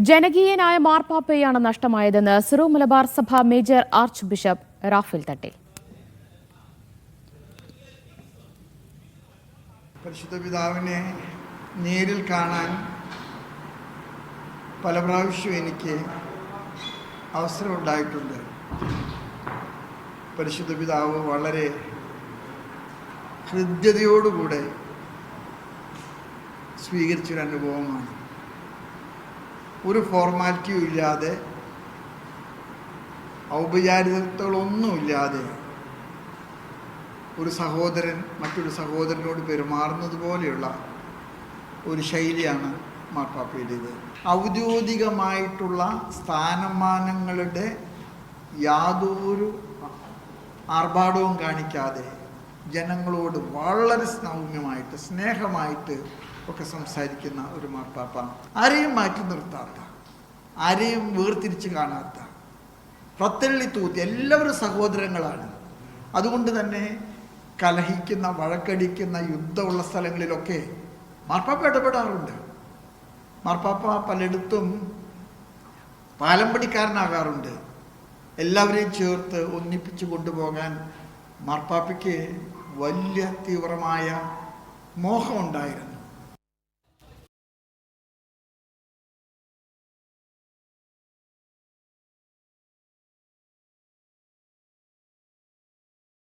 ജനകീയനായ മാർപ്പാപ്പയാണ് നഷ്ടമായതെന്ന് സിറോ മലബാർ സഭ major archbishop Raphael Thattil. പരിശുദ്ധ പിതാവിനെ നേരിൽ കാണാൻ പല പ്രാവശ്യം എനിക്ക് അവസരമുണ്ടായിട്ടുണ്ട് പരിശുദ്ധ പിതാവ് വളരെ ഹൃദ്യതയോടുകൂടെ സ്വീകരിച്ചൊരു അനുഭവമാണ് ഒരു ഫോർമാലിറ്റിയും ഇല്ലാതെ ഔപചാരികതകളൊന്നുമില്ലാതെ ഒരു സഹോദരൻ മറ്റൊരു സഹോദരനോട് പെരുമാറുന്നത് പോലെയുള്ള ഒരു ശൈലിയാണ് മാർപ്പാപ്പയുടേത്. ഔദ്യോഗികമായിട്ടുള്ള സ്ഥാനമാനങ്ങളുടെ യാതൊരു ആർഭാടവും കാണിക്കാതെ ജനങ്ങളോട് വളരെ സൗമ്യമായിട്ട് സ്നേഹമായിട്ട് ഒക്കെ സംസാരിക്കുന്ന ഒരു മാർപ്പാപ്പ ആരെയും മാറ്റി നിർത്താത്ത ആരെയും വേർതിരിച്ച് കാണാത്ത പ്രത്തള്ളി തൂത്തി എല്ലാവരും സഹോദരങ്ങളാണ്. അതുകൊണ്ട് തന്നെ കലഹിക്കുന്ന വഴക്കടിക്കുന്ന യുദ്ധമുള്ള സ്ഥലങ്ങളിലൊക്കെ മാർപ്പാപ്പ ഇടപെടാറുണ്ട്. മാർപ്പാപ്പ പലയിടത്തും പാലമ്പടിക്കാരനാകാറുണ്ട്. എല്ലാവരെയും ചേർത്ത് ഒന്നിപ്പിച്ച് കൊണ്ടുപോകാൻ മാർപ്പാപ്പയ്ക്ക് വലിയ തീവ്രമായ മോഹമുണ്ടായിരുന്നു.